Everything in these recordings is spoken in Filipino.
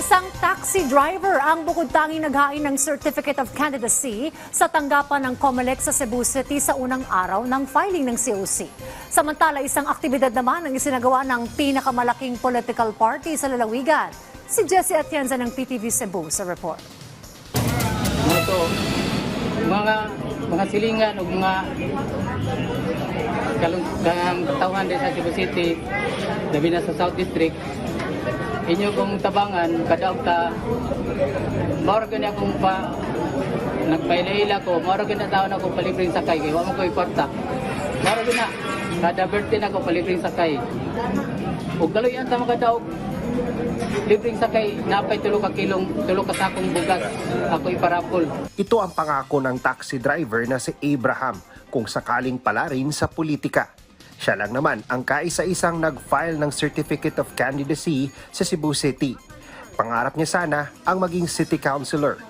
Isang taxi driver ang bukod tanging naghain ng Certificate of Candidacy sa tanggapan ng COMELEC sa Cebu City sa unang araw ng filing ng COC. Samantala, isang aktibidad naman ang isinagawa ng pinakamalaking political party sa lalawigan. Si Jesse Atienza ng PTV Cebu sa report. mga mga mga silingan o mga kalung tauhan din sa Cebu City, labi na sa South District, inyo kong tabangan, kadaog ta, maura gani akong pa, nagpailaila ko, maura gani taon ako palibreng sakay, kaya wala mo ko iporta. Maura gani, kada birthday na ako palibreng sakay. Ug galoy ang tama kadaog, libreng sakay, napay tulo ka kilong, tulo ka sakong bugas, ako iparapol. Ito ang pangako ng taxi driver na si Abraham kung sakaling pala rin sa politika. Siya lang naman ang kaisa-isang nag-file ng Certificate of Candidacy sa Cebu City. Pangarap niya sana ang maging city councilor.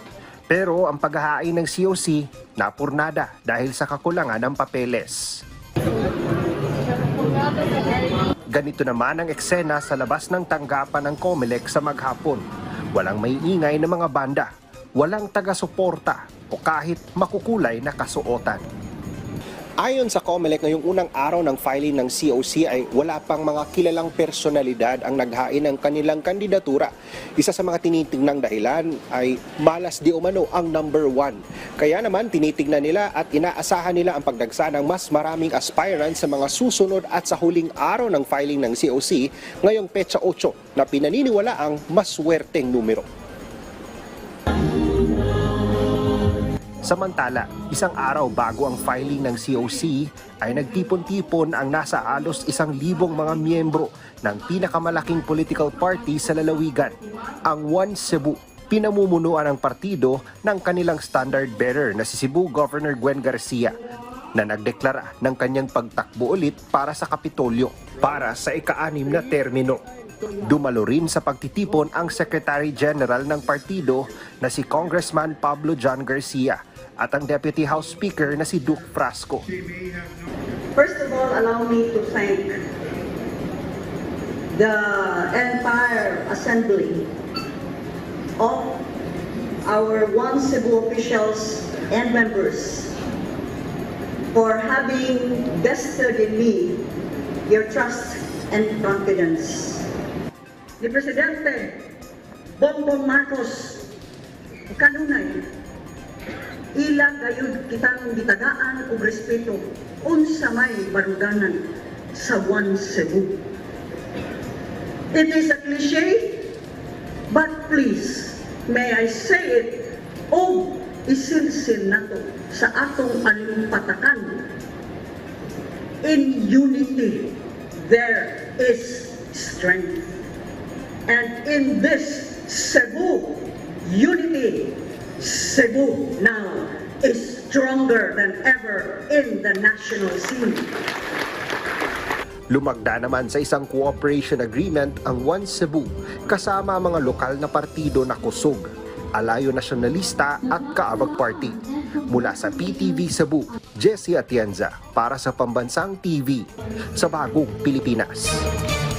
Pero ang paghahain ng COC napurnada dahil sa kakulangan ng papeles. Ganito naman ang eksena sa labas ng tanggapan ng COMELEC sa maghapon. Walang may ingay na mga banda, walang taga-suporta o kahit makukulay na kasuotan. Ayon sa COMELEC, ngayong unang araw ng filing ng COC ay wala pang mga kilalang personalidad ang naghain ng kanilang kandidatura. Isa sa mga tinitingnang dahilan ay malas di umano ang number one. Kaya naman tinitignan nila at inaasahan nila ang pagdagsa ng mas maraming aspirants sa mga susunod at sa huling araw ng filing ng COC ngayong petsa 8 na pinaniniwala ang mas swerteng numero. Samantala, isang araw bago ang filing ng COC ay nagtipon-tipon ang nasa alos isang libong mga miyembro ng pinakamalaking political party sa lalawigan, ang One Cebu. Pinamumunuan ng partido ng kanilang standard bearer na si Cebu Governor Gwen Garcia na nagdeklara ng kanyang pagtakbo ulit para sa Kapitolyo para sa ika-anim na termino. Dumalo rin sa pagtitipon ang Secretary General ng partido na si Congressman Pablo John Garcia at ang Deputy House Speaker na si Duke Frasco. First of all, allow me to thank the entire assembly of our one Cebu officials and members for having vested in me your trust and confidence. Ni Presidente Bongbong Marcos kanunay ila gayud kitang gitagaan ug respeto unsa may baruganan sa One Cebu. It is a cliche, but please, may I say it, o isilsil nato sa atong alimpatakan. In unity, there is strength. And in this Cebu unity, Cebu now is stronger than ever in the national scene. Lumagda naman sa isang cooperation agreement ang One Cebu kasama mga lokal na partido na kusog, Alayo Nasyonalista at Kaabag Party. Mula sa PTV Cebu, Jesse Atienza para sa Pambansang TV sa Bagong Pilipinas.